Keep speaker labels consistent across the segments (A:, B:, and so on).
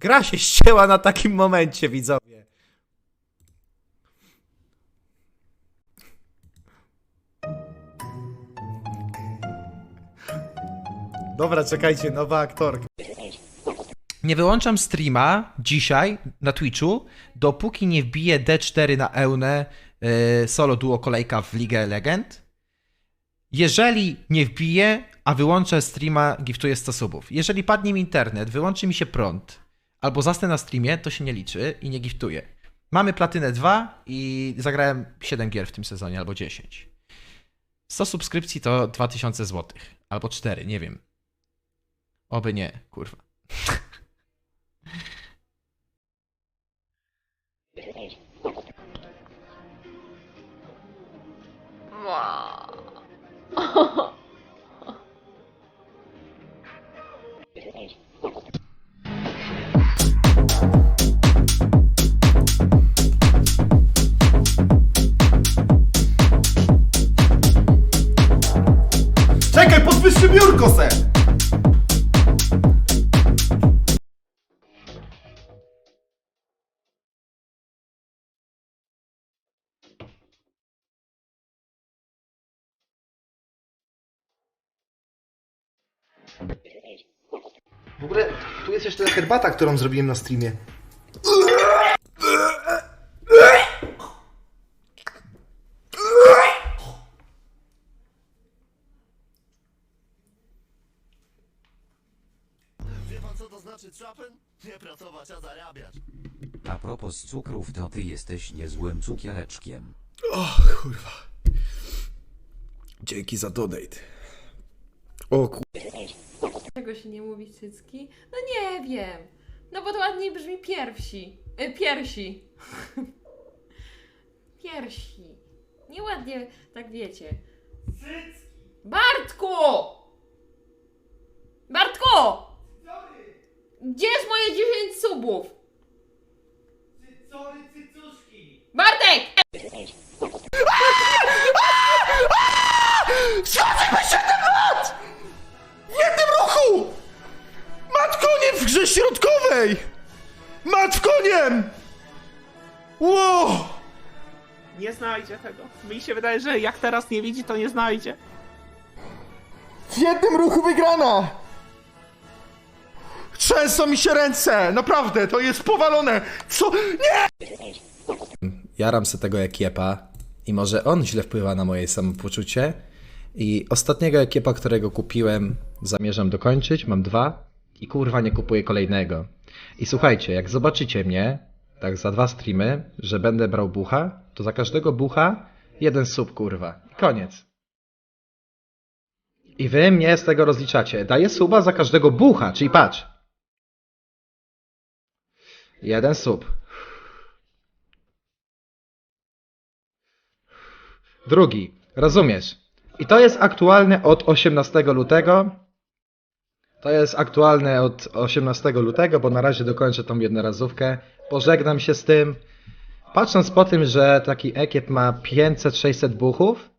A: Gra się ścięła na takim momencie, widzowie. Dobra, czekajcie, nowa aktorka. Nie wyłączam streama dzisiaj na Twitchu, dopóki nie wbije D4 na Eunę yy, solo duo kolejka w Ligę Legend. Jeżeli nie wbije, a wyłączę streama, giftuję 100 subów. Jeżeli padnie mi internet, wyłączy mi się prąd, albo zasnę na streamie, to się nie liczy i nie giftuję. Mamy platynę 2 i zagrałem 7 gier w tym sezonie, albo 10. 100 subskrypcji to 2000 zł, albo 4, nie wiem. Oby nie, kurwa.
B: Czekaj, W ogóle tu jest jeszcze herbata, którą zrobiłem na streamie.
C: A propos cukrów, to ty jesteś niezłym cukiereczkiem.
B: Kurwa. Dzięki za donate. O kur...
D: Czego się nie mówi cycki? No nie wiem. No bo to ładniej brzmi piersi. Y, piersi. piersi. Nieładnie, tak wiecie. Bartku! Bartku! Gdzie jest moje 10 subów?
E: Znajdzie tego. Mi się wydaje, że jak teraz nie widzi, to nie znajdzie.
B: W jednym ruchu wygrana! Trzęsą mi się ręce! Naprawdę, to jest powalone! Co? Nie!
A: jaram se tego ekiepa i może on źle wpływa na moje samopoczucie. I ostatniego ekiepa, którego kupiłem, zamierzam dokończyć. Mam dwa i kurwa nie kupuję kolejnego. I słuchajcie, jak zobaczycie mnie, tak za dwa streamy, że będę brał bucha, to za każdego bucha jeden sub, kurwa. Koniec. I wy mnie z tego rozliczacie. Daję suba za każdego bucha, czyli patrz. Jeden sub. Drugi. Rozumiesz. I to jest aktualne od 18 lutego. To jest aktualne od 18 lutego, bo na razie dokończę tą jednorazówkę. Pożegnam się z tym. Patrząc po tym, że taki ekiep ma 500-600 buchów,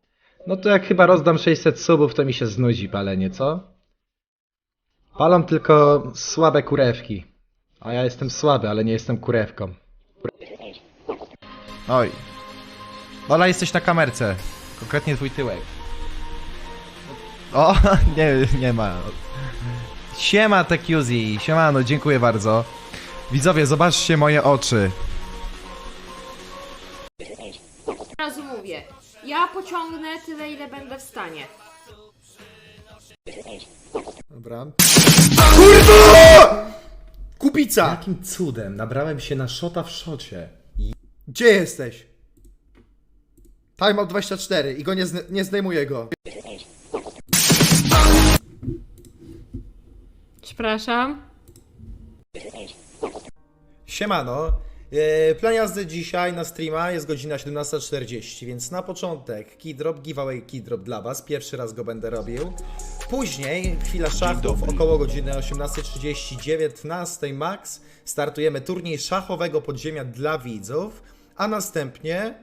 A: no to jak chyba rozdam 600 subów, to mi się znudzi palenie, co? Palą tylko słabe kurewki. A ja jestem słaby, ale nie jestem kurewką. Oj. Ola, jesteś na kamerce. Konkretnie twój tyłek. O, nie, nie ma. Siema Tekiuzi, siemano, dziękuję bardzo. Widzowie, zobaczcie moje oczy.
D: Od razu mówię. Ja pociągnę tyle, ile będę w stanie.
A: Dobra.
B: Kupica!
A: Jakim cudem nabrałem się na szota w szocie?
B: Gdzie jesteś? Timeout 24 i go nie, zn- nie zdejmuję go.
D: Przepraszam.
A: Siemano. E, Plan jazdy dzisiaj na streama jest godzina 17.40, więc na początek keydrop, giveaway keydrop dla Was. Pierwszy raz go będę robił. Później chwila szachów, około godziny 18.30, 19 max. Startujemy turniej szachowego podziemia dla widzów, a następnie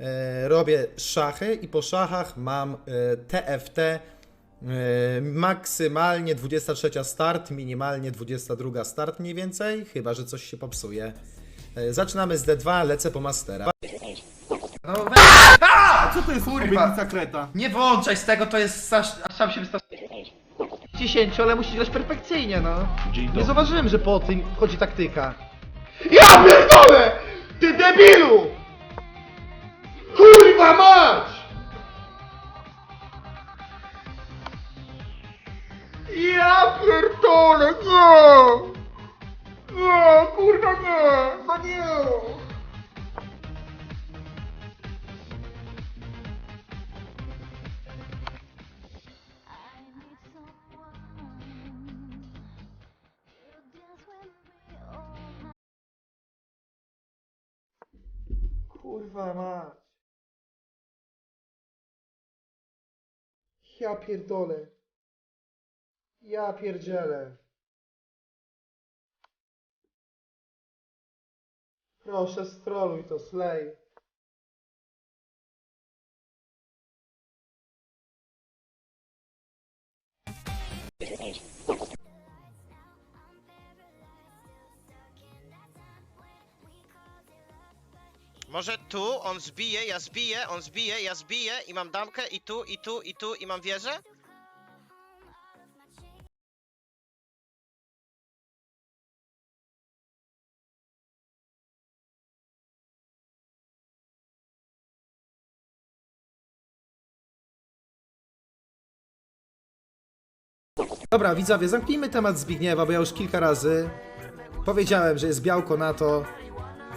A: e, robię szachy i po szachach mam e, TFT maksymalnie 23 start, minimalnie 22 start mniej więcej, chyba że coś się popsuje. Yy, zaczynamy z D2, lecę po mastera. No
B: Co to jest kreta?
A: Nie włączaj z tego, to jest aż, aż sam się wystosuje. 10, ale musisz grać perfekcyjnie, no. Nie zauważyłem, że po tym chodzi taktyka.
B: Ja pierdolę! Ty debilu! Kurwa mać! Ja pierdolę, nie! Nie, kurwa nie! No nie! Kurwa mać. Ja pierdolę. Ja pierdzielę. Proszę, stroluj to, slej.
F: Może tu on zbije, ja zbiję, on zbije, ja zbiję i mam damkę i tu, i tu, i tu i mam wieżę?
A: Dobra, widzowie, zamknijmy temat Zbigniewa, bo ja już kilka razy powiedziałem, że jest białko na to,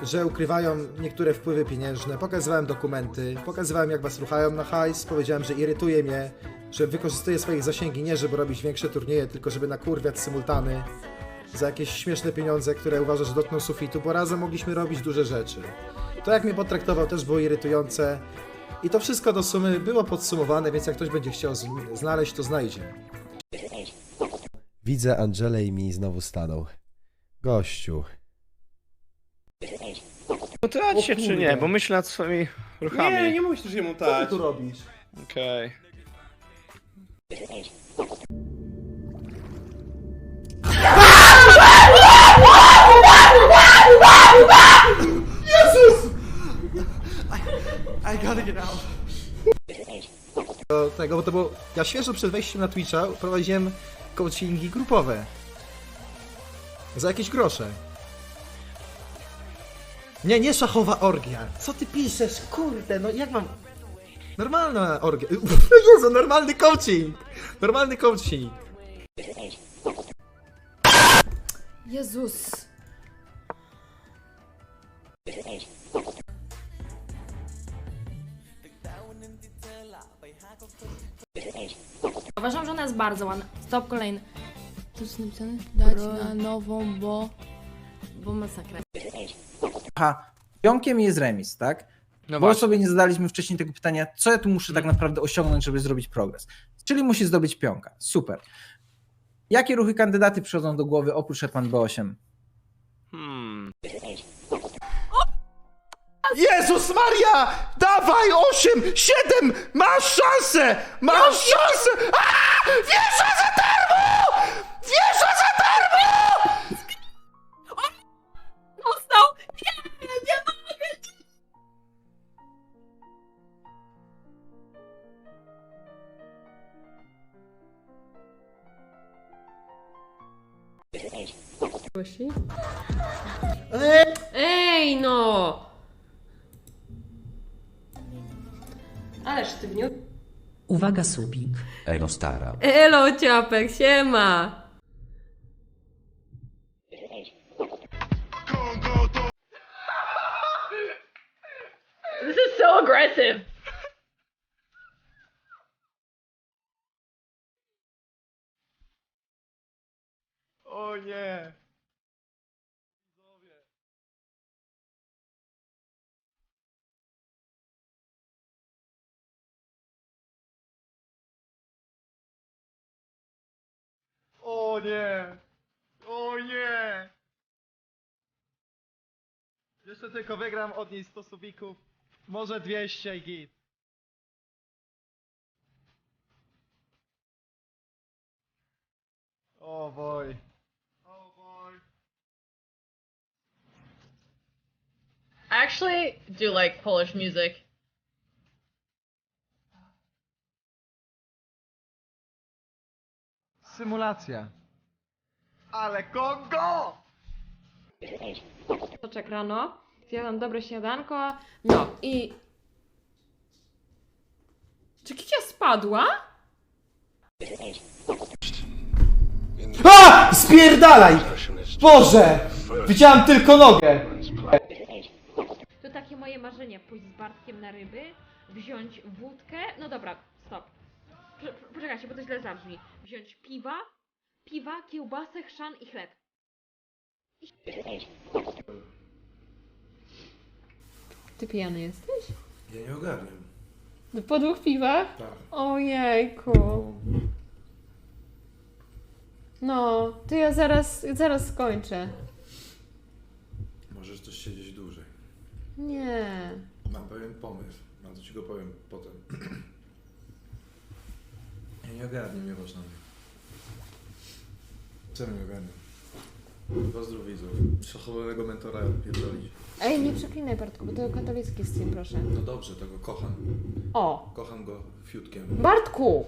A: że ukrywają niektóre wpływy pieniężne. Pokazywałem dokumenty, pokazywałem jak was ruchają na hajs, powiedziałem, że irytuje mnie, że wykorzystuje swoje zasięgi nie żeby robić większe turnieje, tylko żeby nakurwiać symultany za jakieś śmieszne pieniądze, które uważa, że dotkną sufitu, bo razem mogliśmy robić duże rzeczy. To jak mnie potraktował też było irytujące i to wszystko do sumy było podsumowane, więc jak ktoś będzie chciał znaleźć, to znajdzie.
G: Widzę Angelę i mi znowu stanął. Gościu.
H: Mutać się czy nie? Bo myślę nad swoimi ruchami.
B: Nie, nie musisz się
A: Co ty tu robisz?
H: Okej.
A: Do tego, bo to było... Ja świeżo przed wejściem na Twitcha prowadziłem coachingi grupowe. Za jakieś grosze. Nie, nie szachowa orgia. Co ty piszesz? Kurde, no jak mam... Normalna orgia. Jezu, normalny coaching! Normalny coaching.
D: Jezus.
I: Uważam, że ona jest bardzo ładna. Stop, kolejny. To jest napisane? Dać na nową, bo... Bo masakra.
J: Aha, pionkiem jest remis, tak?
H: No
J: Bo
H: właśnie.
J: sobie nie zadaliśmy wcześniej tego pytania, co ja tu muszę tak naprawdę osiągnąć, żeby zrobić progres. Czyli musi zdobyć pionka. Super. Jakie ruchy kandydaty przychodzą do głowy oprócz Hetman B8?
H: Hmm.
B: Jezus Maria! Dawaj! 8, 7! Masz szansę! Masz szansę! A! Wieża za darmo! Wieża za darmo!
I: Dostał! Nie, nie mogę!
D: Ej, no! Sztywniu.
C: Uwaga subik. Elo stara.
D: Elo, ciapek, siema! This is so aggressive!
B: O nie! O nie! O nie! Jeszcze tylko wygram od niej 100 subików, może 200 i git. O boj.
I: I actually do like Polish music.
B: Symulacja. Ale Kongo!
D: Soczek rano, zjadłam dobre śniadanko, no i... Czy Kicia spadła?
B: A! Spierdalaj! Boże! Widziałam tylko nogę!
D: To takie moje marzenie, pójść z Bartkiem na ryby, wziąć wódkę, no dobra, stop. Prze- Poczekajcie, bo to źle zabrzmi. Wziąć piwa, piwa, kiełbasę, chrzan i chleb. Ty pijany jesteś?
G: Ja nie ogarniam.
D: Po dwóch piwach?
G: Tak.
D: Ojejku. No, to ja zaraz, zaraz skończę.
G: Możesz też siedzieć dłużej.
D: Nie.
G: Mam pewien pomysł, no to ci go powiem potem. ja nie ogarniam, nie można mnie. Co nie ogarniam? Pozdrów widzów. Szachowego mentora pierdolić.
D: Ej, nie przeklinaj Bartku, bo to katolicki stream, proszę.
G: No dobrze, to go kocham.
D: O,
G: Kocham go fiutkiem.
D: Bartku!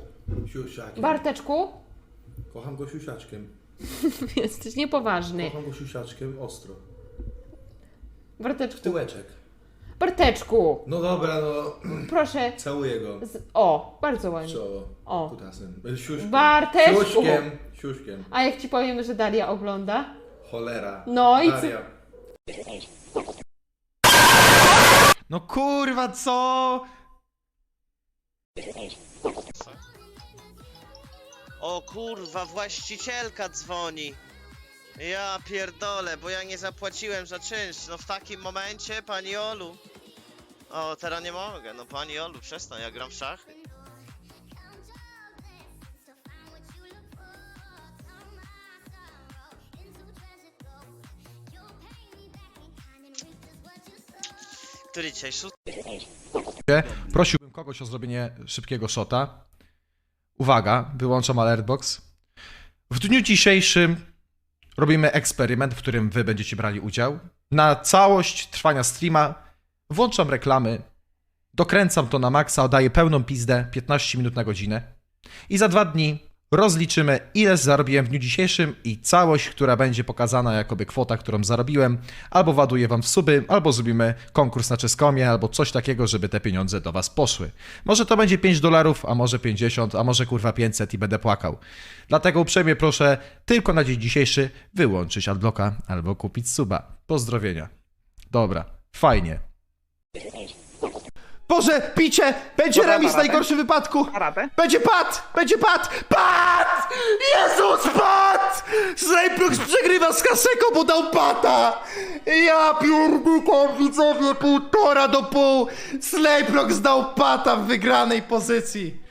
G: Siusiakiem.
D: Barteczku?
G: Kocham go siusiaczkiem.
D: Jesteś niepoważny.
G: Kocham go siusiaczkiem ostro. W
D: Barteczku.
G: tyłeczek.
D: Barteczku!
G: No dobra, no.
D: Proszę.
G: Całuję go.
D: Z... O, bardzo
G: w
D: ładnie.
G: Czoło.
D: O.
G: Kutasem. E, Siuśkiem.
D: Barteczku!
G: Siuśkiem. Siuśkiem.
D: A jak ci powiem, że Daria ogląda?
G: Cholera.
D: No i co?
G: Daria.
A: No kurwa, co?
F: O kurwa, właścicielka dzwoni. Ja pierdolę, bo ja nie zapłaciłem za czynsz. No w takim momencie, pani Olu. O, teraz nie mogę. No pani Olu, przestań, ja gram w szachy. Który dzisiaj? Szósty?
A: Prosiłbym kogoś o zrobienie szybkiego shota. Uwaga, wyłączam alertbox. W dniu dzisiejszym robimy eksperyment, w którym wy będziecie brali udział. Na całość trwania streama włączam reklamy, dokręcam to na maksa, oddaję pełną pizdę 15 minut na godzinę. I za dwa dni rozliczymy, ile zarobiłem w dniu dzisiejszym i całość, która będzie pokazana jakoby kwota, którą zarobiłem, albo ładuję wam w suby, albo zrobimy konkurs na czeskomie, albo coś takiego, żeby te pieniądze do was poszły. Może to będzie 5 dolarów, a może 50, a może kurwa 500 i będę płakał. Dlatego uprzejmie proszę tylko na dzień dzisiejszy wyłączyć adblocka albo kupić suba. Pozdrowienia. Dobra, fajnie.
B: Boże, picie! Będzie
E: Dobra,
B: remis w najgorszym wypadku!
E: Na radę?
B: Będzie pad! Będzie pad! Pad! Jezus, pad! Slaybrooks przegrywa z Kaseko, bo dał pata! Ja pierdolę, widzowie, półtora do pół! Slaybrooks dał pata w wygranej pozycji.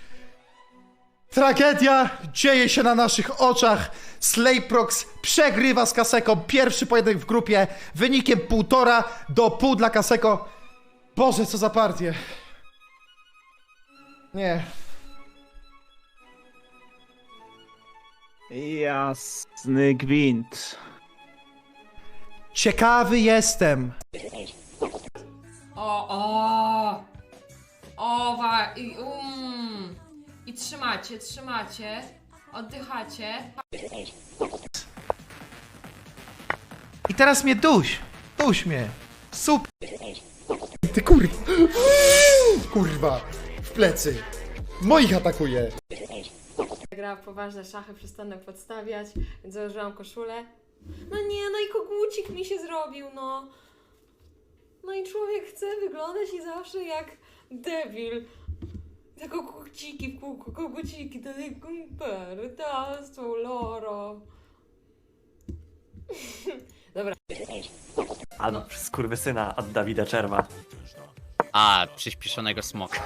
B: Tragedia dzieje się na naszych oczach. Slayprox przegrywa z Kaseko. Pierwszy pojedynek w grupie wynikiem półtora do pół dla Kaseko. Boże, co za partię. Nie.
E: Jasny gwint.
B: Ciekawy jestem.
D: O, o! O, wa, i, um. I trzymacie, trzymacie. Oddychacie.
A: I teraz mnie duś. Duś mnie. Super.
B: Kurwa. W plecy. Moich atakuje.
D: Grała w poważne szachy, przestanę podstawiać, więc założyłam koszulę. No nie, no i kogucik mi się zrobił, no. No i człowiek chce wyglądać i zawsze jak debil. Te koguciki w kółku, koguciki, te kumpery, tasto, loro.
K: A no, skurwysyna od Dawida Czerwa.
L: A, przyspieszonego smoka.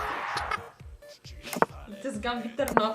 D: To jest Gambit Terno.